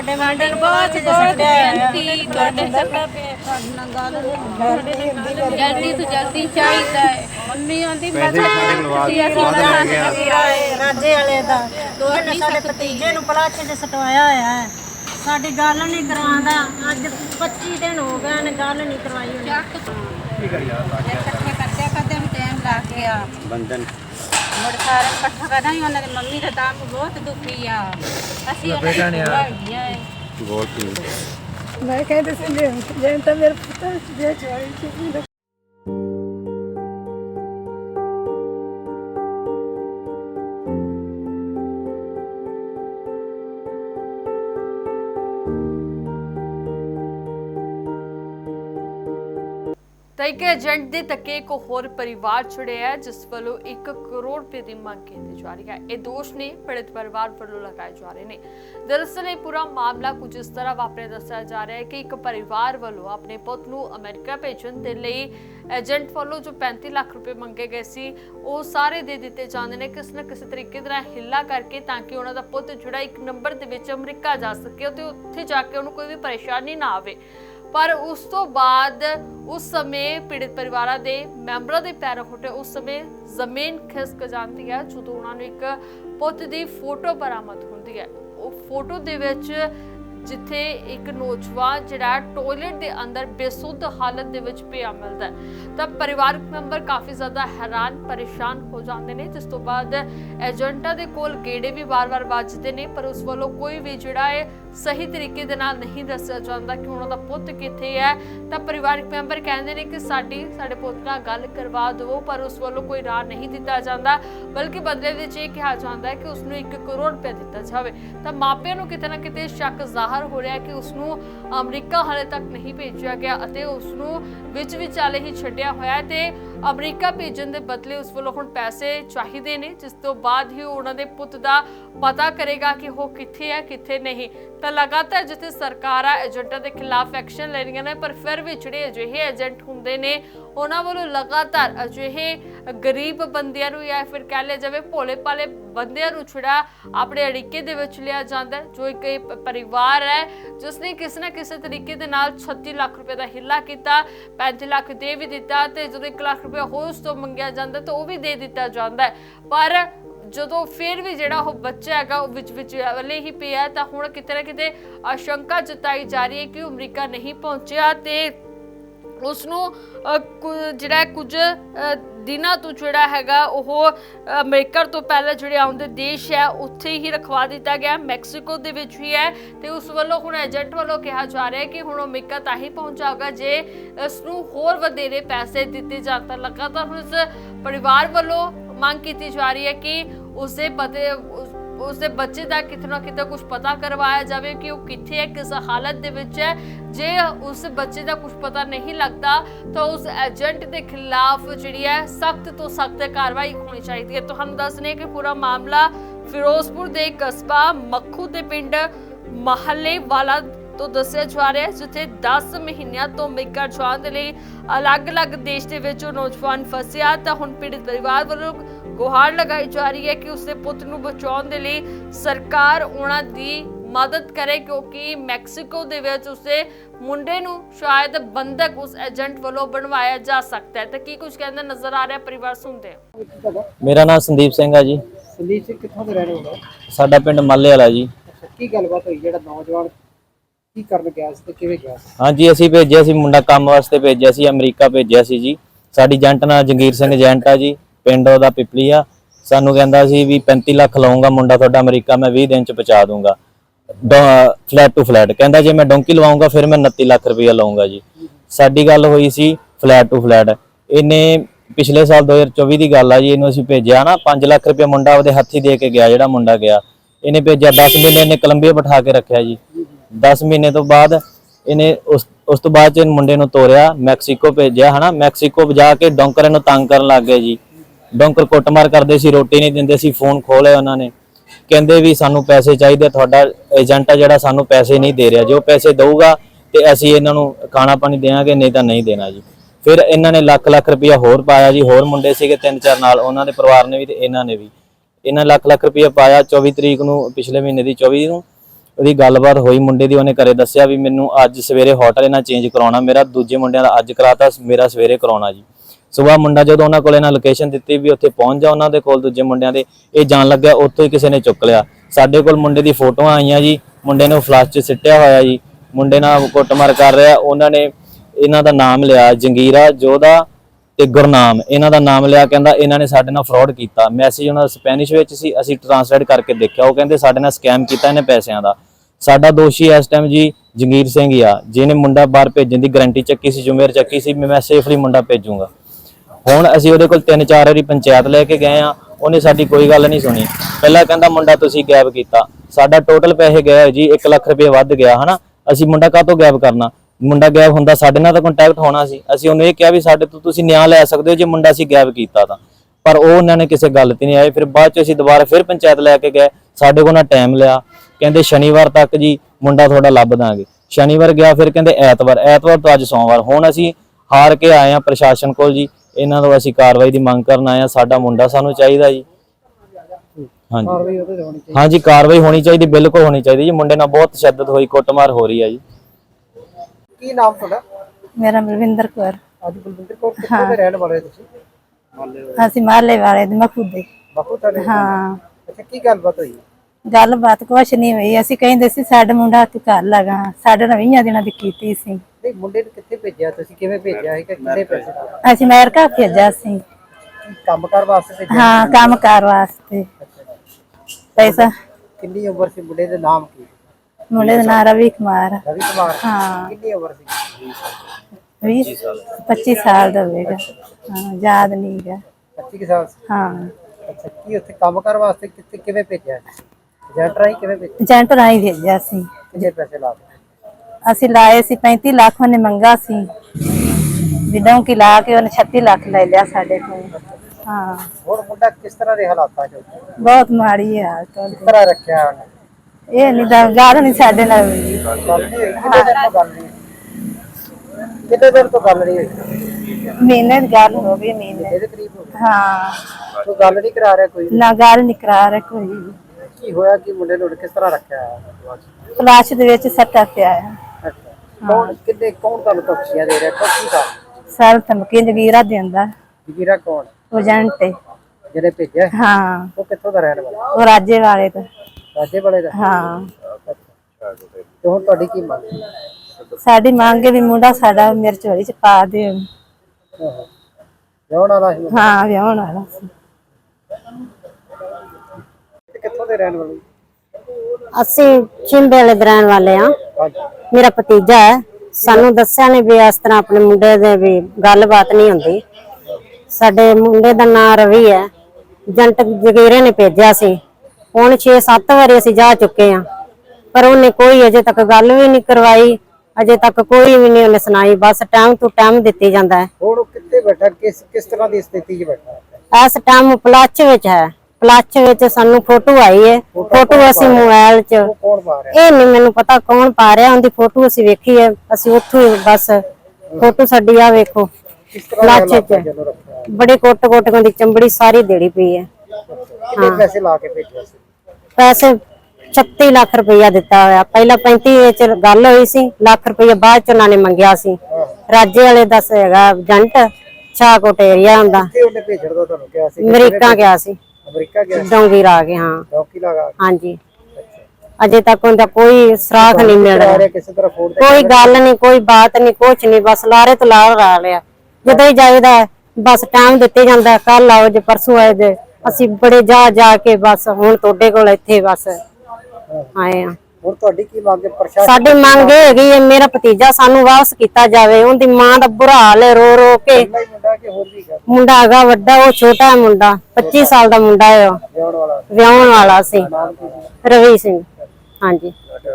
ਸਾਡੇ ਮੁੰਡੇ ਨੂੰ ਬਹੁਤ ਬੇਨਤੀ ਤੁਹਾਡੇ ਪੇ ਜਲਦੀ ਤੋਂ ਜਲਦੀ ਚਾਹੀਦਾ ਹੈ। ਮੰਮੀ ਆਂਦੀ ਮੈਂ ਪੈਸੇ ਸਾਡੇ ਕੋਲ ਵਾਦ ਵਾਦ ਲੈ ਗਿਆ ਰਾਜੇ ਵਾਲੇ ਦਾ। ਉਹਨੇ ਸਾਡੇ ਭਤੀਜੇ ਨੂੰ ਪਲਾਛੇ ਤੇ ਸਟਵਾਇਆ ਹੋਇਆ ਹੈ। ਸਾਡੀ ਗੱਲ ਨਹੀਂ ਕਰਾਉਂਦਾ। ਅੱਜ 25 ਦਿਨ ਹੋ ਗਏ ਨੇ ਗੱਲ ਨਹੀਂ ਕਰਵਾਈ ਉਹਨੇ ਇਕੱਠੇ ਕਰਦੇ ਕਰਦੇ ਵੀ ਟਾਈਮ ਲੱਗ ਗਿਆ। ਬੰਧਨ। ਮੁੜ ਸਾਰੇ ਇਕੱਠਾ ਕਰਨਾ ਹੀ ਉਹਨਾਂ ਦੀ ਮੰਮੀ ਦਾ ਤਾਂ ਬਹੁਤ ਦੁਖੀ ਆ। ਅਸੀਂ ਉਹਨਾਂ ਆ। ਗੋਲ ਪੀ ਮੈਂ ਕਹਿੰਦੀ ਸੀ ਜੇ ਤਾਂ ਮੇਰੇ ਪੁੱਤ ਜੇ ਚੋਰੀ ਸੀ ਤਾਂ ਇੱਕ ਏਜੰਟ ਦੇ ਤੱਕੇ ਇੱਕ ਹੋਰ ਪਰਿਵਾਰ ਛੁੜਿਆ ਹੈ, ਜਿਸ ਵੱਲੋਂ 1 ਕਰੋੜ ਰੁਪਏ ਦੀ ਮੰਗ ਕੀਤੀ ਜਾ ਰਹੀ ਹੈ। ਇਹ ਦੋਸ਼ ਨੇ ਪੀੜਤ ਪਰਿਵਾਰ ਵੱਲੋਂ ਲਗਾਏ ਜਾ ਰਹੇ ਨੇ। ਦਰਅਸਲ ਇਹ ਪੂਰਾ ਮਾਮਲਾ ਕੁਝ ਇਸ ਤਰ੍ਹਾਂ ਵਾਪਰਿਆ, ਦੱਸਿਆ ਜਾ ਰਿਹਾ ਹੈ ਕਿ ਇੱਕ ਪਰਿਵਾਰ ਵੱਲੋਂ ਆਪਣੇ ਪੁੱਤ ਨੂੰ ਅਮਰੀਕਾ ਭੇਜਣ ਦੇ ਲਈ ਏਜੰਟ ਵੱਲੋਂ ਜੋ 35 ਲੱਖ ਰੁਪਏ ਮੰਗੇ ਗਏ ਸੀ, ਉਹ ਸਾਰੇ ਦੇ ਦਿੱਤੇ ਜਾਂਦੇ ਨੇ। ਕਿਸੇ ਨਾ ਕਿਸੇ ਤਰੀਕੇ ਦੇ ਨਾਲ ਹਿੱਲਾ ਕਰਕੇ ਤਾਂ ਕਿ ਉਹਨਾਂ ਦਾ ਪੁੱਤ ਜਿਹੜਾ ਇੱਕ ਨੰਬਰ ਦੇ ਵਿੱਚ ਅਮਰੀਕਾ ਜਾ ਸਕੇ ਤੇ ਉੱਥੇ ਜਾ ਕੇ ਉਹਨੂੰ ਕੋਈ ਵੀ ਪਰੇਸ਼ਾਨੀ ਨਾ ਆਵੇ। ਪਰ ਉਸ ਤੋਂ ਬਾਅਦ ਉਸ ਸਮੇਂ ਪੀੜਿਤ ਪਰਿਵਾਰਾਂ ਦੇ ਮੈਂਬਰਾਂ ਦੇ ਪੈਰ ਹਟੇ ਉਸ ਸਮੇਂ ਜ਼ਮੀਨ ਖਿਸਕ ਜਾਂਦੀ ਹੈ ਜਦੋਂ ਉਹਨਾਂ ਨੂੰ ਇੱਕ ਪੁੱਤ ਦੀ ਫੋਟੋ ਬਰਾਮਦ ਹੁੰਦੀ ਹੈ। ਉਹ ਫੋਟੋ ਦੇ ਵਿੱਚ ਜਿੱਥੇ ਇੱਕ ਨੌਜਵਾਨ ਜਿਹੜਾ ਟਾਇਲਟ ਦੇ ਅੰਦਰ ਬੇਸੁੱਧ ਹਾਲਤ ਦੇ ਵਿੱਚ ਪਿਆ ਮਿਲਦਾ ਤਾਂ ਪਰਿਵਾਰਕ ਮੈਂਬਰ ਕਾਫੀ ਜ਼ਿਆਦਾ ਹੈਰਾਨ, ਪਰੇਸ਼ਾਨ ਹੋ ਜਾਂਦੇ ਨੇ। ਜਿਸ ਤੋਂ ਬਾਅਦ ਏਜੰਟਾਂ ਦੇ ਕੋਲ ਗੇੜੇ ਵੀ ਵਾਰ-ਵਾਰ ਵੱਜਦੇ ਨੇ, ਪਰ ਉਸ ਵੱਲੋਂ ਕੋਈ ਵੀ ਜਿਹੜਾ ਹੈ ਸਹੀ ਤਰੀਕੇ ਦੇ ਨਾਲ ਨਹੀਂ ਦੱਸਿਆ ਜਾਂਦਾ ਕਿ ਉਹਨਾਂ ਦਾ ਪੁੱਤ ਕਿੱਥੇ ਹੈ। ਤਾਂ ਪਰਿਵਾਰਕ ਮੈਂਬਰ ਕਹਿੰਦੇ ਨੇ ਕਿ ਸਾਡੀ, ਸਾਡੇ ਪੁੱਤ ਨਾਲ ਗੱਲ ਕਰਵਾ ਦਿਵੋ ਪਰ ਉਸ ਵੱਲੋਂ ਕੋਈ ਰਾਹ ਨਹੀਂ ਦਿੱਤਾ ਜਾਂਦਾ, ਬਲਕਿ ਬਦਲੇ ਵਿੱਚ ਇਹ ਕਿਹਾ ਜਾਂਦਾ ਹੈ ਕਿ ਉਸ ਨੂੰ 1 ਕਰੋੜ ਰੁਪਏ ਦਿੱਤਾ ਜਾਵੇ। ਤਾਂ ਮਾਪਿਆਂ ਨੂੰ ਕਿਤੇ ਨਾ ਕਿਤੇ ਸ਼ੱਕ ਜ਼ਾਹਰ ਹੋ ਰਿਹਾ ਹੈ ਕਿ ਉਸ ਨੂੰ ਅਮਰੀਕਾ ਹਾਲੇ ਤੱਕ ਨਹੀਂ ਭੇਜਿਆ ਗਿਆ ਅਤੇ ਉਸ ਨੂੰ ਵਿੱਚ ਵਿਚਾਲੇ ਹੀ ਛੱਡਿਆ ਹੋਇਆ ਹੈ ਤੇ ਅਮਰੀਕਾ ਭੇਜਣ ਦੇ ਬਦਲੇ ਉਸ ਵੱਲੋਂ ਹੁਣ ਪੈਸੇ ਚਾਹੀਦੇ ਨੇ, ਜਿਸ ਤੋਂ ਬਾਅਦ ਹੀ ਉਹਨਾਂ ਦੇ ਪੁੱਤ ਦਾ ਪਤਾ ਕਰੇਗਾ ਕਿ ਉਹ ਕਿੱਥੇ ਹੈ, ਕਿੱਥੇ ਨਹੀਂ। ਤਾਂ ਲਗਾਤਾਰ ਜਿੱਥੇ ਸਰਕਾਰਾਂ ਏਜੰਟਾਂ ਦੇ ਖਿਲਾਫ ਐਕਸ਼ਨ ਲੈ ਰਹੀਆਂ ਨੇ, ਪਰ ਫਿਰ ਵੀ ਜਿਹੜੇ ਅਜਿਹੇ ਏਜੰਟ ਹੁੰਦੇ ਨੇ ਉਹਨਾਂ ਵੱਲੋਂ ਲਗਾਤਾਰ ਅਜਿਹੇ ਗਰੀਬ ਬੰਦਿਆਂ ਨੂੰ ਜਾਂ ਫਿਰ ਕਹਿ ਲਿਆ ਜਾਵੇ ਭੋਲੇ ਭਾਲੇ ਬੰਦਿਆਂ ਨੂੰ ਛੁੜਾ ਆਪਣੇ ਅੜਿੱਕੇ ਦੇ ਵਿੱਚ ਲਿਆ ਜਾਂਦਾ ਜੋ ਇੱਕ ਪਰਿਵਾਰ ਹੈ ਜਿਸ ਨੇ ਕਿਸੇ ਨਾ ਕਿਸੇ ਤਰੀਕੇ ਦੇ ਨਾਲ 36 ਲੱਖ ਰੁਪਏ ਦਾ ਹਿੱਲਾ ਕੀਤਾ 35 ਲੱਖ ਦੇ ਵੀ ਦਿੱਤਾ ਤੇ ਜਦੋਂ 1 ਲੱਖ ਰੁਪਏ ਹੋਰ ਉਸ ਤੋਂ ਮੰਗਿਆ ਜਾਂਦਾ ਤਾਂ ਉਹ ਵੀ ਦੇ ਦਿੱਤਾ ਜਾਂਦਾ ਪਰ ਜਦੋਂ ਫਿਰ ਵੀ ਜਿਹੜਾ ਉਹ ਬੱਚਾ ਹੈਗਾ, ਉਹ ਵਿੱਚ ਵਿੱਚ ਵਾਲੇ ਹੀ ਪਿਆ ਤਾਂ ਹੁਣ ਕਿਤੇ ਨਾ ਕਿਤੇ ਆਸ਼ੰਕਾ ਜਤਾਈ ਜਾ ਰਹੀ ਹੈ ਕਿ ਉਹ ਅਮਰੀਕਾ ਨਹੀਂ ਪਹੁੰਚਿਆ ਤੇ ਉਸ ਨੂੰ ਕੁ- ਜਿਹੜਾ ਕੁਝ ਦਿਨਾਂ ਤੋਂ ਜਿਹੜਾ ਹੈਗਾ ਉਹ, ਅਮਰੀਕਾ ਤੋਂ ਪਹਿਲਾਂ ਜਿਹੜੇ ਆਉਂਦੇ ਦੇਸ਼ ਹੈ, ਉੱਥੇ ਹੀ ਰਖਵਾ ਦਿੱਤਾ ਗਿਆ, ਮੈਕਸੀਕੋ ਦੇ ਵਿੱਚ ਹੀ ਹੈ ਤੇ ਉਸ ਵੱਲੋਂ ਹੁਣ ਏਜੰਟ ਵੱਲੋਂ ਕਿਹਾ ਜਾ ਰਿਹਾ ਹੈ ਕਿ ਹੁਣ ਅਮਰੀਕਾ ਤਾਂ ਹੀ ਪਹੁੰਚਾਗਾ ਜੇ ਇਸ ਨੂੰ ਹੋਰ ਵਧੇਰੇ ਪੈਸੇ ਦਿੱਤੇ ਜਾਣ। ਤਾਂ ਲਗਾਤਾਰ ਹੁਣ ਇਸ ਪਰਿਵਾਰ ਵੱਲੋਂ ਮੰਗ ਕੀਤੀ ਜਾ ਰਹੀ ਹੈ ਕਿ ਉਸਦੇ ਪਤੇ ਉਸ- ਉਸਦੇ ਬੱਚੇ ਦਾ ਕਿਤੇ ਕਿਤੇ ਕੁਝ ਪਤਾ ਕਰਵਾਇਆ ਜਾਵੇ ਕਿ ਉਹ ਕਿੱਥੇ ਹੈ, ਕਿਸ ਹਾਲਤ ਦੇ ਵਿੱਚ ਹੈ। ਜੇ ਉਸ ਬੱਚੇ ਦਾ ਕੁਝ ਪਤਾ ਨਹੀਂ ਲੱਗਦਾ, ਤਾਂ ਉਸ ਏਜੰਟ ਦੇ ਖਿਲਾਫ ਜਿਹੜੀ ਹੈ, ਸਖਤ ਤੋਂ ਸਖਤ ਕਾਰਵਾਈ ਹੋਣੀ ਚਾਹੀਦੀ ਹੈ। ਤੁਹਾਨੂੰ ਦੱਸਨੇ ਕਿ ਪੂਰਾ ਮਾਮਲਾ ਫਿਰੋਜ਼ਪੁਰ ਦੇ ਕਸਬਾ ਮੱਖੂ ਦੇ ਪਿੰਡ ਮਹੱਲੇ ਵਾਲਾ ਤੋਂ ਦੱਸਿਆ ਜਾ ਰਿਹਾ ਹੈ, ਜਿੱਥੇ 10 ਮਹੀਨਿਆਂ ਤੋਂ ਅਮਰੀਕਾ ਜਾਣ ਦੇ ਲਈ ਅਲੱਗ-ਅਲੱਗ ਦੇਸ਼ ਦੇ ਵਿੱਚ ਉਹ ਨੌਜਵਾਨ ਫਸਿਆ। ਤਾਂ ਹੁਣ ਪੀੜਤ ਪਰਿਵਾਰ ਵੱਲੋਂ ਗੁਹਾਰ ਲਗਾਈ ਜਾ ਰਹੀ ਹੈ ਕਿ ਉਸਦੇ ਪੁੱਤ ਨੂੰ ਬਚਾਉਣ ਦੇ ਲਈ ਸਰਕਾਰ ਉਹਨਾਂ ਦੀ ਮਦਦ ਕਰੇ ਕਿਉਂਕਿ ਮੈਕਸੀਕੋ ਦੇ ਵਿੱਚ ਉਸਦੇ ਮੁੰਡੇ ਨੂੰ ਸ਼ਾਇਦ ਬੰਦਕ ਉਸ ਏਜੰਟ ਵੱਲੋਂ ਬਣਵਾਇਆ ਜਾ ਸਕਦਾ ਹੈ। ਤਾਂ ਕੀ ਕੁਝ ਕਹਿੰਦਾ ਨਜ਼ਰ ਆ ਰਿਹਾ ਪਰਿਵਾਰ ਸੁਣਦੇ ਹਾਂ। ਮੇਰਾ ਨਾਮ ਸੰਦੀਪ ਸਿੰਘ ਆ ਜੀ। ਸੰਦੀਪ ਸਿੰਘ ਕਿੱਥੋਂ ਦੇ ਰਹਿਣ ਵਾਲਾ ਸਾਡਾ ਪਿੰਡ ਮਾਲੇ ਵਾਲਾ ਜੀ। ਕੀ ਗੱਲਬਾਤ ਹੋਈ? ਜਿਹੜਾ ਨੌਜਵਾਨ ਕੀ ਕਰਨ ਗਿਆ ਸੀ ਤੇ ਕਿਵੇਂ ਗਿਆ ਸੀ? ਹਾਂਜੀ ਅਸੀਂ ਭੇਜਿਆ ਸੀ ਮੁੰਡਾ ਕੰਮ ਵਾਸਤੇ ਭੇਜਿਆ ਸੀ ਅਮਰੀਕਾ ਭੇਜਿਆ ਸੀ ਜੀ। ਸਾਡੀ ਏਜੰਟ ਨਾਲ ਜੰਗੀਰ ਸਿੰਘ ਏਜੰਟ ਆ ਜੀ। ਪਿੰਡ ਉਹਦਾ ਪਿਪਲੀ ਆ। ਸਾਨੂੰ ਕਹਿੰਦਾ ਸੀ ਵੀ 35 ਲੱਖ ਲਵਾਉਂਗਾ ਮੁੰਡਾ ਤੁਹਾਡਾ ਅਮਰੀਕਾ, ਮੈਂ 20 ਦਿਨ ਚ ਪਹੁੰਚਾ ਦੂੰਗਾ ਫਲੈਟ ਟੂ ਫਲੈਟ ਕਹਿੰਦਾ ਜੇ ਮੈਂ ਡੋਂਕੀ ਲਵਾਉਂਗਾ, ਫਿਰ ਮੈਂ 29 ਲੱਖ ਰੁਪਈਆ ਲਵਾਉਂਗਾ ਜੀ। ਸਾਡੀ ਗੱਲ ਹੋਈ ਸੀ ਫਲੈਟ ਟੂ ਫਲੈਟ ਇਹਨੇ ਪਿਛਲੇ ਸਾਲ 2024 ਦੀ ਗੱਲ ਆ ਜੀ, ਇਹਨੂੰ ਅਸੀਂ ਭੇਜਿਆ ਨਾ 5 ਲੱਖ ਰੁਪਏ ਮੁੰਡਾ ਉਹਦੇ ਹੱਥੀ ਦੇ ਕੇ ਗਿਆ, ਜਿਹੜਾ ਮੁੰਡਾ ਗਿਆ। ਇਹਨੇ ਭੇਜਿਆ 10 ਮਹੀਨੇ ਇਹਨੇ ਕੋਲੰਬੀਆ ਬਿਠਾ ਕੇ ਰੱਖਿਆ ਜੀ। 10 ਮਹੀਨੇ ਤੋਂ ਬਾਅਦ ਇਹਨੇ ਉਸ ਉਸ ਤੋਂ ਬਾਅਦ ਚ ਇਹਨੇ ਮੁੰਡੇ ਨੂੰ ਤੋਰਿਆ, ਮੈਕਸੀਕੋ ਭੇਜਿਆ, ਹਨਾ? ਮੈਕਸੀਕੋ ਜਾ ਕੇ ਡੋਂਕਰ ਇਹਨੂੰ ਤੰਗ ਕਰਨ ਲੱਗ ਗਏ ਜੀ। ਡੋਂਕਰ ਕੁੱਟਮਾਰ ਕਰਦੇ ਸੀ, ਰੋਟੀ ਨਹੀਂ ਦਿੰਦੇ ਸੀ ਫੋਨ ਖੋਲੇ ਉਹਨਾਂ ਨੇ। ਕਹਿੰਦੇ ਵੀ ਸਾਨੂੰ ਪੈਸੇ ਚਾਹੀਦੇ, ਤੁਹਾਡਾ ਏਜੰਟ ਆ ਜਿਹੜਾ ਸਾਨੂੰ ਪੈਸੇ ਨਹੀਂ ਦੇ ਰਿਹਾ। ਜੇ ਉਹ ਪੈਸੇ ਦਊਗਾ ਤੇ ਅਸੀਂ ਇਹਨਾਂ ਨੂੰ ਖਾਣਾ ਪਾਣੀ ਦੇਵਾਂਗੇ, ਨਹੀਂ ਤਾਂ ਨਹੀਂ ਦੇਣਾ ਜੀ। ਫਿਰ ਇਹਨਾਂ ਨੇ ਲੱਖ ਲੱਖ ਰੁਪਇਆ ਹੋਰ ਪਾਇਆ ਜੀ, ਹੋਰ ਮੁੰਡੇ ਸੀਗੇ ਤਿੰਨ ਚਾਰ ਨਾਲ, ਉਹਨਾਂ ਦੇ ਪਰਿਵਾਰ ਨੇ ਵੀ ਤੇ ਇਹਨਾਂ ਨੇ ਵੀ। ਇਹਨਾਂ ਲੱਖ ਲੱਖ ਰੁਪਇਆ ਪਾਇਆ 24 ਤਰੀਕ ਨੂੰ, ਪਿਛਲੇ ਮਹੀਨੇ ਦੀ 24 ਨੂੰ। ਉਹਦੀ ਗੱਲਬਾਤ ਹੋਈ ਮੁੰਡੇ ਦੀ, ਉਹਨੇ ਘਰੇ ਦੱਸਿਆ ਵੀ ਮੈਨੂੰ ਅੱਜ ਸਵੇਰੇ ਹੋਟਲ ਇਹਨਾਂ ਚੇਂਜ ਕਰਾਉਣਾ, ਮੇਰਾ ਦੂਜੇ ਮੁੰਡਿਆਂ ਦਾ ਅੱਜ ਕਰਾਤਾ, ਮੇਰਾ ਸਵੇਰੇ ਕਰਾਉਣਾ ਜੀ। ਸਵੇਰ ਮੁੰਡਾ ਜਦੋਂ ਉਹਨਾਂ ਕੋਲ ਇਹਨਾਂ ਲੋਕੇਸ਼ਨ ਦਿੱਤੀ ਵੀ ਉੱਥੇ ਪਹੁੰਚ ਜਾ ਉਹਨਾਂ ਦੇ ਕੋਲ ਦੂਜੇ ਮੁੰਡਿਆਂ ਦੇ, ਇਹ ਜਾਣ ਲੱਗਿਆ ਉੱਥੋਂ ਹੀ ਕਿਸੇ ਨੇ ਚੁੱਕ ਲਿਆ। ਸਾਡੇ ਕੋਲ ਮੁੰਡੇ ਦੀ ਫੋਟੋਆਂ ਆਈਆਂ ਜੀ, ਮੁੰਡੇ ਨੂੰ ਫਲਾਸ਼ 'ਚ ਸਿੱਟਿਆ ਹੋਇਆ ਜੀ, ਮੁੰਡੇ ਨਾਲ ਕੁੱਟਮਾਰ ਕਰ ਰਿਹਾ, ਉਹਨਾਂ ਨੇ ਇਹਨਾਂ ਦਾ ਨਾਮ ਲਿਆ ਜੰਗੀਰਾ ਜੋਧਾ ਤੇ ਗੁਰਨਾਮ। ਇਹਨਾਂ ਦਾ ਨਾਮ ਲਿਆ ਕਹਿੰਦਾ ਇਹਨਾਂ ਨੇ ਸਾਡੇ ਨਾਲ ਫਰਾਡ ਕੀਤਾ। ਮੈਸੇਜ ਉਹਨਾਂ ਦਾ ਸਪੈਨਿਸ਼ ਵਿੱਚ ਸੀ, ਅਸੀਂ ਟਰਾਂਸਲੇਟ ਕਰਕੇ ਦੇਖਿਆ। ਉਹ ਕਹਿੰਦੇ ਸਾਡੇ ਨਾਲ ਸਕੈਮ ਕੀਤਾ ਇਹਨੇ ਪੈਸਿਆਂ ਦਾ। ਸਾਡਾ ਦੋਸ਼ੀ ਇਸ ਟਾਈਮ ਜੀ ਜੰਗੀਰ ਸਿੰਘ ਹੀ ਆ, ਜਿਹਨੇ ਮੁੰਡਾ ਬਾਹਰ ਭੇਜਣ ਦੀ ਗਾਰੰਟੀ ਚੱਕੀ ਸੀ, ਜ਼ਿੰਮੇਵਾਰੀ ਚੱਕੀ ਸੀ ਵੀ ਮੈਂ ਸੇਫਲੀ ਮੁੰਡਾ ਭੇਜੂੰਗਾ। ਹੁਣ ਅਸੀਂ ਉਹਦੇ ਕੋਲ ਤਿੰਨ ਚਾਰ ਵਾਰੀ ਪੰਚਾਇਤ ਲੈ ਕੇ ਗਏ ਆ, ਉਹਨੇ ਸਾਡੀ ਕੋਈ ਗੱਲ ਨਹੀਂ ਸੁਣੀ। ਪਹਿਲਾਂ ਕਹਿੰਦਾ ਮੁੰਡਾ ਤੁਸੀਂ ਗਾਇਬ ਕੀਤਾ। ਸਾਡਾ ਟੋਟਲ ਪੈਸੇ ਗਏ ਜੀ 1 ਲੱਖ ਰੁਪਏ ਵੱਧ ਗਿਆ, ਹਨਾ? ਅਸੀਂ ਮੁੰਡਾ ਕਾਹਤੋਂ ਗਾਇਬ ਕਰਨਾ? ਮੁੰਡਾ ਗਾਇਬ ਹੁੰਦਾ, ਸਾਡੇ ਨਾਲ ਤਾਂ ਕੰਟੈਕਟ ਹੋਣਾ ਸੀ। ਅਸੀਂ ਉਹਨੂੰ ਇਹ ਕਿਹਾ ਵੀ ਸਾਡੇ ਤੋਂ ਤੁਸੀਂ ਨਿਆਂ ਲੈ ਸਕਦੇ ਹੋ ਜੇ ਮੁੰਡਾ ਅਸੀਂ ਗਾਇਬ ਕੀਤਾ ਤਾਂ। ਪਰ ਉਹ ਉਹਨਾਂ ਨੇ ਕਿਸੇ ਗੱਲ ਤੇ ਨਹੀਂ ਆਏ। ਫਿਰ ਬਾਅਦ ਚ ਅਸੀਂ ਦੁਬਾਰਾ ਫਿਰ ਪੰਚਾਇਤ ਲੈ ਕੇ ਗਏ। ਸਾਡੇ ਕੋਲ ਨਾ ਟਾਈਮ ਲਿਆ। ਕਹਿੰਦੇ ਸ਼ਨੀਵਾਰ ਤੱਕ ਜੀ ਮੁੰਡਾ ਤੁਹਾਡਾ ਲੱਭ ਦਾਂਗੇ। ਸ਼ਨੀਵਾਰ ਗਿਆ, ਫਿਰ ਕਹਿੰਦੇ ਐਤਵਾਰ। ਐਤਵਾਰ ਤੋਂ ਅੱਜ ਸੋਮਵਾਰ। ਹੁਣ ਅਸੀਂ ਹਾਰ ਕੇ ਆਏ ਆ ਪ੍ਰਸ਼ਾਸਨ ਕੋਲ ਜੀ। ਇਹਨਾਂ ਤੋਂ ਅਸੀਂ ਕਾਰਵਾਈ ਦੀ ਮੰਗ ਕਰਨ ਆਏ ਆ ਸਾਡਾ ਮੁੰਡਾ ਸਾਨੂੰ ਚਾਹੀਦਾ ਜੀ। ਹਾਂਜੀ। ਕਾਰਵਾਈ ਉਹਦੇ ਤੇ ਹੋਣੀ ਚਾਹੀਦੀ। ਹਾਂਜੀ ਕਾਰਵਾਈ ਹੋਣੀ ਚਾਹੀਦੀ ਬਿਲਕੁਲ ਹੋਣੀ ਚਾਹੀਦੀ ਜੀ। ਮੁੰਡੇ ਨਾਲ ਬਹੁਤ ਤਸ਼ੱਦਦ ਹੋਈ ਕੁੱਟਮਾਰ ਹੋ ਰਹੀ ਹੈ ਜੀ। ਕੀ ਨਾਮ ਤੁਹਾਡਾ? ਮੇਰਾ ਬਲਵਿੰਦਰ ਕੌਰ। ਅੱਜ ਬਲਵਿੰਦਰ ਕੌਰ ਕਿੱਥੋਂ ਦੇ ਰਹਿਣ ਵਾਲੇ ਹੋ ਤੁਸੀਂ? ਅਸੀਂ ਮਾਲੇ ਵਾਲੇ ਦੇ ਮਖੂਦੇ ਹਾਂ। ਅੱਛਾ ਕੀ ਗੱਲਬਾਤ ਹੋਈ? ਗੱਲਬਾਤ ਕੁਛ ਨਹੀਂ ਹੋਈ। ਅਸੀਂ ਕਹਿੰਦੇ ਸੀ ਸਾਡਾ ਮੁੰਡਾ ਤੂੰ ਘਰ ਲਗਾ। ਸਾਡੇ ਨਾਲ 20 ਦਿਨਾਂ ਦੀ ਕੀਤੀ ਸੀ। ਨਹੀਂ ਮੁੰਡੇ ਨੂੰ ਕਿੱਥੇ ਭੇਜਿਆ? ਤੁਸੀਂ ਕਿਵੇਂ ਭੇਜਿਆ ਹੈ ਕਿ ਪੈਸੇ ਦਿੱਤੇ? ਅਸੀਂ ਅਮਰੀਕਾ ਭੇਜਿਆ ਸੀ। ਕੰਮਕਾਰ ਵਾਸਤੇ ਭੇਜਿਆ ਹਾਂ ਕੰਮ ਕਾਰ ਵਾਸਤੇ। ਪੈਸਾ। ਕਿੰਨੀ ਉਮਰ ਸੀ ਮੁੰਡੇ ਦਾ? ਨਾਮ ਕੀ? ਮੁੰਡੇ ਦਾ ਨਾਂ ਰਵੀ ਕੁਮਾਰ। ਰਵੀ ਕੁਮਾਰ। ਹਾਂ। ਕਿੰਨੀ ਉਮਰ ਸੀ? 20 25 ਸਾਲ। ਦਾ ਹੋਵੇਗਾ। ਹਾਂ ਯਾਦ ਨਹੀਂ ਗਾ 25 ਸਾਲ ਹਾਂ। ਅੱਛਾ ਕੀ ਉੱਥੇ ਕੰਮਕਾਰ ਵਾਸਤੇ ਕਿੱਥੇ ਕਿਵੇਂ ਭੇਜਿਆ? ਏਜੰਟ ਰਾਹੀਂ ਕਿਵੇਂ ਭੇਜਿਆ? ਏਜੰਟ ਰਾਹੀਂ ਭੇਜਿਆ ਸੀ। ਕਿੰਨੇ ਪੈਸੇ ਲਾ ਦਿੱਤੇ? ਅਸੀਂ ਲਾਏ ਸੀ 35 ਲੱਖ ਉਹਨੇ ਮੰਗਾ ਸੀ। ਜਿੱਦਾਂ ਕਿ ਲਾ ਕੇ ਉਹਨੇ 36 ਲੱਖ ਲੈ ਲਿਆ ਸਾਡੇ ਕੋਲ। ਹਾਂ। ਹੁਣ ਮੁੰਡਾ ਕਿਸ ਤਰ੍ਹਾਂ ਦੇ ਹਾਲਾਤਾਂ 'ਚ? ਬਹੁਤ ਮਾੜੀ ਹੈ ਹਾਲਤ। ਕਿਸ ਤਰ੍ਹਾਂ ਰੱਖਿਆ ਉਹਨੇ? ਇਹ ਨਹੀਂ ਤਾਂ ਗੱਲ ਨਹੀਂ ਸਾਡੇ ਨਾਲ। ਹੋਈ। ਕਿੰਨੇ ਦਿਨ ਤੋਂ ਗੱਲ ਨਹੀਂ? ਕਿੰਨੇ ਦਿਨ ਤੋਂ ਗੱਲ ਨਹੀਂ ਹੋਈ? ਮਹੀਨੇ ਦੀ ਗੱਲ ਹੋ ਗਈ ਮਹੀਨੇ। ਇਹਦੇ ਕਰੀਬ ਹੋ ਗਿਆ ਹਾਂ। ਕੋਈ ਗੱਲ ਨਹੀਂ ਕਰਾ ਰਿਹਾ ਕੋਈ? ਨਾ ਗੱਲ ਨਹੀਂ ਕਰਾ ਰਿਹਾ ਕੋਈ। ਕੀ ਹੋਇਆ? ਕਿ ਮੁੰਡੇ ਨੂੰ ਕਿਸ ਤਰ੍ਹਾਂ ਰੱਖਿਆ? ਹੈ? ਫਲਾਸ਼ ਦੇ ਵਿੱਚ ਸੱਟਾ ਪਿਆ ਹੈ। ਅੱਛਾ ਕੌਣ ਕਿੰਨੇ ਕੌਣ ਤੁਹਾਨੂੰ ਤਫਸੀਆਂ ਦੇ ਰਿਹਾ? ਕੌਣ? ਦਾ ਸਰ ਧਮਕੀ ਜਗੀਰਾ ਦਿੰਦਾ। ਜਗੀਰਾ ਕੌਣ? ਏਜੰਟ ਤੇ। ਜਿਹਨੇ ਭੇਜਿਆ ਹਾਂ? ਉਹ ਕਿੱਥੋਂ ਦਾ ਰਹਿਣ ਵਾਲਾ? ਉਹ ਰਾਜੇ ਵਾਲੇ ਤੋਂ। ਰਾਜੇ ਵਾਲੇ ਦਾ? ਹਾਂ। ਤੇ ਹੁਣ ਤੁਹਾਡੀ ਕੀ ਮੰਗ? ਹੈ? ਸਾਡੀ ਮੰਗ ਹੈ ਵੀ ਮੁੰਡਾ ਸਾਡਾ ਮੇਰੇ ਝੋਲੀ ਚ ਪਾ ਦੇ ਆਹੋ। ਵਿਆਹੁਣ ਵਾਲਾ ਸੀ? ਹਾਂ ਵਿਆਹਣ ਵਾਲਾ ਸੀ। ਕਿੱਥੋਂ ਦੇ ਰਹਿਣ ਵਾਲੇ? ਅਸੀਂ ਚਿੰਬੇ ਵਾਲੇ ਦੇ ਰਹਿਣ ਵਾਲੇ ਆ ਮੇਰਾ ਭਤੀਜਾ ਹੈ। ਸਾਨੂੰ ਦੱਸਿਆ ਨੇ ਵੀ ਇਸ ਤਰ੍ਹਾਂ ਆਪਣੇ ਮੁੰਡੇ ਦੇ ਵੀ ਗੱਲਬਾਤ ਨਹੀਂ ਹੁੰਦੀ। ਸਾਡੇ ਮੁੰਡੇ ਦਾ ਨਾਂ ਰਵੀ ਹੈ। ਜੰਟ ਜਗੀਰੇ ਨੇ ਭੇਜਿਆ ਸੀ। ਹੁਣ 6-7 ਵਾਰੀ ਅਸੀਂ ਜਾ ਚੁੱਕੇ ਆ ਪਰ ਉਹਨੇ ਕੋਈ ਅਜੇ ਤੱਕ ਗੱਲ ਵੀ ਨਹੀਂ ਕਰਵਾਈ। ਅਜੇ ਤੱਕ ਕੋਈ ਵੀ ਨਹੀਂ ਉਹਨੇ ਸੁਣਾਈ। ਬਸ ਟਾਈਮ ਤੋਂ ਟਾਈਮ ਦਿੱਤੀ ਜਾਂਦਾ ਹੈ। ਹੁਣ ਉਹ ਕਿੱਥੇ ਬੈਠਾ? ਕਿਸ ਕਿਸ ਤਰ੍ਹਾਂ ਦੀ ਸਥਿਤੀ 'ਚ ਬੈਠਾ? ਹੈ ਇਸ ਟਾਈਮ ਪਲਾਚ ਵਿੱਚ ਹੈ। ਪਲਾਚ ਵਿੱਚ ਸਾਨੂੰ ਫੋਟੋ ਆਈ ਹੈ। ਫੋਟੋ ਅਸੀਂ ਮੋਬਾਈਲ 'ਚ। ਉਹ ਕੌਣ ਪਾ ਰਿਹਾ? ਇਹ ਨਹੀਂ ਮੈਨੂੰ ਪਤਾ ਕੌਣ ਪਾ ਰਿਹਾ ਉਹਦੀ ਫੋਟੋ ਅਸੀਂ ਵੇਖੀ ਹੈ। ਅਸੀਂ ਉੱਥੋਂ ਹੀ ਬਸ ਫੋਟੋ ਸਾਡੀ ਆ ਵੇਖੋ। ਕਿਸ ਤਰ੍ਹਾਂ ਦੇ ਚ। ਰੱਖਿਆ? ਬੜੇ ਕੋਟ ਕੋਟ ਦੀ ਚੰਬੜੀ ਸਾਰੀ ਦੇੜੀ ਪਈ ਹੈ। ਕਿੰਨੇ ਪੈਸੇ ਲਾ ਕੇ ਭੇਜਿਆ ਸੀ? ਪੈਸੇ 36 ਲੱਖ ਰੁਪਈਆ ਦਿੱਤਾ ਹੋਇਆ। ਪਹਿਲਾਂ 35 ਵਿੱਚ ਗੱਲ ਹੋਈ ਸੀ ਲੱਖ ਰੁਪਈਆ ਬਾਅਦ ਚ ਉਹਨਾਂ ਨੇ ਮੰਗਿਆ ਸੀ। ਰਾਜੇ ਵਾਲੇ ਦੱਸ ਹੈਗਾ ਏਜੰਟ ਛਾਕੋਟ ਏਰੀਆ ਹੁੰਦਾ। ਕਿੱਥੇ ਉਹਨੇ ਭੇਜਣ ਦਾ ਤੁਹਾਨੂੰ ਕਿਹਾ ਸੀ? ਅਮਰੀਕਾ ਗਿਆ ਸੀ। ਅਮਰੀਕਾ ਗਿਆ ਡੋਂਗੀਰ ਆ ਕੇ ਹਾਂ। ਡੌਕੀ ਲਗਾ ਕੇ ਹਾਂਜੀ। ਅਜੇ ਤੱਕ ਉਹਦਾ ਕੋਈ ਸਰਾਖ ਨਹੀਂ ਮਿਲ ਰਿਹਾ ਰਿਹਾ ਕਿਸੇ ਤਰ੍ਹਾਂ ਫੋਨ ਤੇ ਕੋਈ ਗੱਲ ਨਹੀਂ ਕੋਈ ਬਾਤ ਨਹੀਂ ਕੁਛ ਨਹੀਂ ਬਸ ਲਾਰੇ ਤੋਂ ਲਾਰ ਰਾ ਲਿਆ। ਜਦੋਂ ਹੀ ਜਾਈਦਾ ਹੈ, ਬਸ ਟਾਈਮ ਦਿੱਤੇ ਜਾਂਦਾ ਕੱਲ ਆਓ ਜੇ ਪਰਸੋਂ ਆਏ ਜੇ। ਅਸੀਂ ਬੜੇ ਜਾ ਜਾ ਕੇ ਬਸ ਹੁਣ ਤੁਹਾਡੇ ਕੋਲ ਇੱਥੇ ਬਸ। ਆਏ ਆ ਹੁਣ ਤੁਹਾਡੀ ਕੀ ਮੰਗ ਹੈ? ਪ੍ਰਸ਼ਾਸਨ ਸਾਡੀ ਮੰਗ ਇਹ ਹੈਗੀ ਹੈ ਮੇਰਾ ਭਤੀਜਾ ਸਾਨੂੰ ਵਾਪਸ ਕੀਤਾ ਜਾਵੇ ਉਹਦੀ ਮਾਂ ਦਾ ਬੁਰਾ ਹਾਲ ਹੈ ਰੋ ਰੋ ਕੇ ਹੀ ਮੁੰਡਾ ਕਿ ਹੋਰ ਵੀ ਕਰ ਮੁੰਡਾ ਹੈਗਾ ਵੱਡਾ ਉਹ ਛੋਟਾ ਹੈ ਮੁੰਡਾ 25 ਸਾਲ ਦਾ ਮੁੰਡਾ ਹੈ ਉਹ। ਵਿਆਹਣ ਵਾਲਾ। ਵਿਆਹਣ ਵਾਲਾ ਸੀ। ਨਾਮ ਕੀ ਸੀ? ਰਵੀ ਸਿੰਘ। ਹਾਂਜੀ।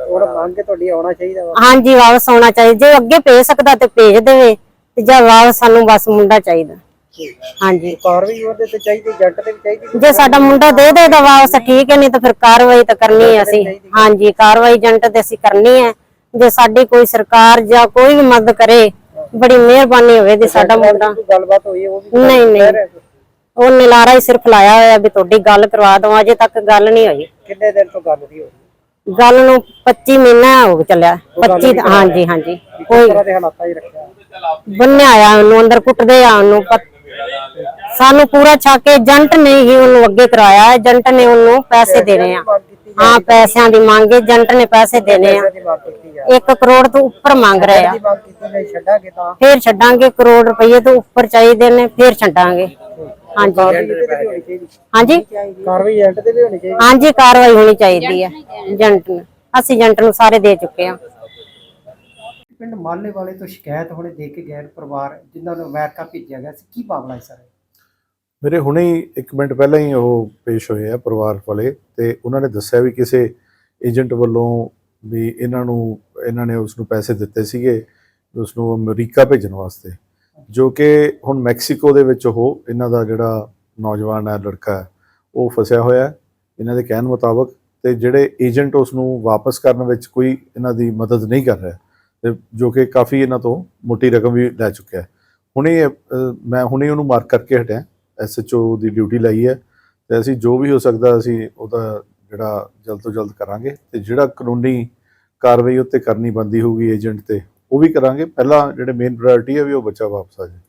ਹੁਣ ਮੰਗ ਕੇ ਤੁਹਾਡੀ ਆਉਣਾ ਚਾਹੀਦਾ ਵਾ? ਹਾਂਜੀ ਵਾਪਸ ਆਉਣਾ ਚਾਹੀਦਾ। ਜੇ ਅੱਗੇ ਭੇਜ ਸਕਦਾ ਤੇ ਭੇਜ ਦੇਵੇ ਤੇ ਜਾਂ ਵਾਪਸ ਸਾਨੂੰ ਬਸ ਮੁੰਡਾ ਚਾਹੀਦਾ। ਹਾਂਜੀ। ਕਾਰਵਾਈ ਉਹਦੇ ਤੇ ਚਾਹੀਦੀ ਜੱਟ ਤੇ ਵੀ ਚਾਹੀਦੀ ਜੇ ਸਾਡਾ ਮੁੰਡਾ ਦੇ ਦੇ ਤਾਂ ਵਾਪਸ ਠੀਕ ਹੈ ਨਹੀਂ ਤਾਂ ਫਿਰ ਕਾਰਵਾਈ ਤਾਂ ਕਰਨੀ ਹੈ ਅਸੀਂ। ਹਾਂਜੀ ਕਾਰਵਾਈ ਏਜੰਟ ਤੇ ਅਸੀਂ ਕਰਨੀ ਹੈ। ਜੇ ਸਾਡੀ ਕੋਈ ਸਰਕਾਰ ਜਾਂ ਕੋਈ ਵੀ ਮਦਦ ਕਰੇ ਬੜੀ ਮਿਹਰਬਾਨੀ ਹੋਵੇ ਤੇ ਸਾਡਾ ਮੁੰਡਾ। ਗੱਲਬਾਤ ਹੋਈ ਉਹ ਵੀ ਨਹੀਂ ਨਹੀਂ। ਉਹਨੇ ਲਾਰਾ ਹੀ ਸਿਰਫ ਲਾਇਆ ਹੋਇਆ ਵੀ ਤੁਹਾਡੀ ਗੱਲ ਕਰਵਾ ਦਵਾਂ ਅਜੇ ਤੱਕ ਗੱਲ ਨਹੀਂ ਹੋਈ। ਕਿੰਨੇ ਦਿਨ ਤੋਂ ਗੱਲ ਦੀ ਹੋਈ? ਗੱਲ ਨੂੰ 25 ਮਹੀਨਾ ਹੋ ਚੱਲਿਆ। 25 ਹਾਂਜੀ ਹਾਂਜੀ। ਕੋਈ ਬੰਨਿਆ ਆ ਉਹਨੂੰ ਅੰਦਰ ਕੁੱਟਦੇ ਆ ਉਹਨੂੰ ਸਾਨੂੰ ਪੂਰਾ ਛੱਕ ਕੇ ਏਜੰਟ ਨੇ ਹੀ ਉਹਨੂੰ ਅੱਗੇ ਕਰਾਇਆ ਏਜੰਟ ਨੇ ਉਹਨੂੰ ਪੈਸੇ ਦੇਣੇ ਆ। ਹਾਂ। ਪੈਸਿਆਂ ਦੀ ਮੰਗ ਏਜੰਟ ਨੇ ਪੈਸੇ ਦੇਣੇ ਆ। ਦੀ ਮੰਗ ਕੀਤੀ ਆ 1 ਕਰੋੜ ਤੋਂ ਉੱਪਰ ਮੰਗ ਰਹੇ ਆ। ਫੇਰ ਛੱਡਾਂਗੇ ਕਰੋੜ ਰੁਪਏ ਤੋਂ ਉੱਪਰ ਚਾਹੀਦੇ ਨੇ ਫੇਰ ਛੱਡਾਂਗੇ। ਹਾਂਜੀ। ਹਾਂਜੀ? ਕਾਰਵਾਈ ਏਜੰਟ ਤੇ ਵੀ ਹੋਣੀ ਚਾਹੀਦੀ। ਹਾਂਜੀ ਕਾਰਵਾਈ ਹੋਣੀ ਚਾਹੀਦੀ ਹੈ। ਏਜੰਟ ਨੂੰ। ਅਸੀਂ ਏਜੰਟ ਨੂੰ ਸਾਰੇ ਦੇ ਚੁੱਕੇ ਹਾਂ। ਪਿੰਡ ਮਾਲੇ ਵਾਲੇ ਤੋਂ ਸ਼ਿਕਾਇਤ ਹੁਣੇ ਦੇ ਕੇ ਗਏ ਪਰਿਵਾਰ ਜਿਨ੍ਹਾਂ ਨੂੰ ਅਮਰੀਕਾ ਭੇਜਿਆ ਗਿਆ ਸੀ। ਕੀ ਮਾਮਲਾ ਹੈ ਸਰ? ਮੇਰੇ ਹੁਣੇ ਹੀ 1 ਮਿੰਟ ਪਹਿਲਾਂ ਹੀ ਉਹ ਪੇਸ਼ ਹੋਏ ਆ ਪਰਿਵਾਰ ਵਾਲੇ ਤੇ ਉਹਨਾਂ ਨੇ ਦੱਸਿਆ ਵੀ ਕਿਸੇ ਏਜੰਟ ਵੱਲੋਂ ਵੀ ਇਹਨਾਂ ਨੂੰ, ਇਹਨਾਂ ਨੇ ਉਸ ਨੂੰ ਪੈਸੇ ਦਿੱਤੇ ਸੀਗੇ ਉਸ ਨੂੰ ਅਮਰੀਕਾ ਭੇਜਣ ਵਾਸਤੇ। ਜੋ ਕਿ ਹੁਣ ਮੈਕਸੀਕੋ ਦੇ ਵਿੱਚ ਉਹ, ਇਹਨਾਂ ਦਾ ਜਿਹੜਾ ਨੌਜਵਾਨ ਹੈ, ਲੜਕਾ ਉਹ ਫਸਿਆ ਹੋਇਆ ਇਹਨਾਂ ਦੇ ਕਹਿਣ ਮੁਤਾਬਕ ਤੇ ਜਿਹੜੇ ਏਜੰਟ ਉਸ ਨੂੰ ਵਾਪਸ ਕਰਨ ਵਿੱਚ ਕੋਈ ਇਹਨਾਂ ਦੀ ਮਦਦ ਨਹੀਂ ਕਰ ਰਿਹਾ, ਤੇ ਜੋ ਕਿ ਕਾਫੀ ਇਹਨਾਂ ਤੋਂ ਮੋਟੀ ਰਕਮ ਵੀ ਲੈ ਚੁੱਕਿਆ ਹੈ। ਹੁਣੇ ਮੈਂ ਹੁਣੇ ਉਹਨੂੰ ਮਾਰਕ ਕਰਕੇ ਹਟਿਆ। ਐਸਐਚਓ ਦੀ ਡਿਊਟੀ ਲਾਈ ਹੈ ਤੇ ਅਸੀਂ ਜੋ ਵੀ ਹੋ ਸਕਦਾ ਅਸੀਂ ਉਹਦਾ ਜਿਹੜਾ ਜਲਦ ਤੋਂ ਜਲਦ ਕਰਾਂਗੇ ਤੇ ਜਿਹੜਾ ਕਾਨੂੰਨੀ ਕਾਰਵਾਈ ਉੱਤੇ ਕਰਨੀ ਬੰਦੀ ਹੋਊਗੀ ਏਜੰਟ ਤੇ ਉਹ ਵੀ ਕਰਾਂਗੇ। ਪਹਿਲਾਂ ਜਿਹੜੇ ਮੇਨ ਪ੍ਰਾਇੋਰਟੀ ਹੈ ਵੀ ਉਹ ਬੱਚਾ ਵਾਪਸ ਆ ਜਾਵੇ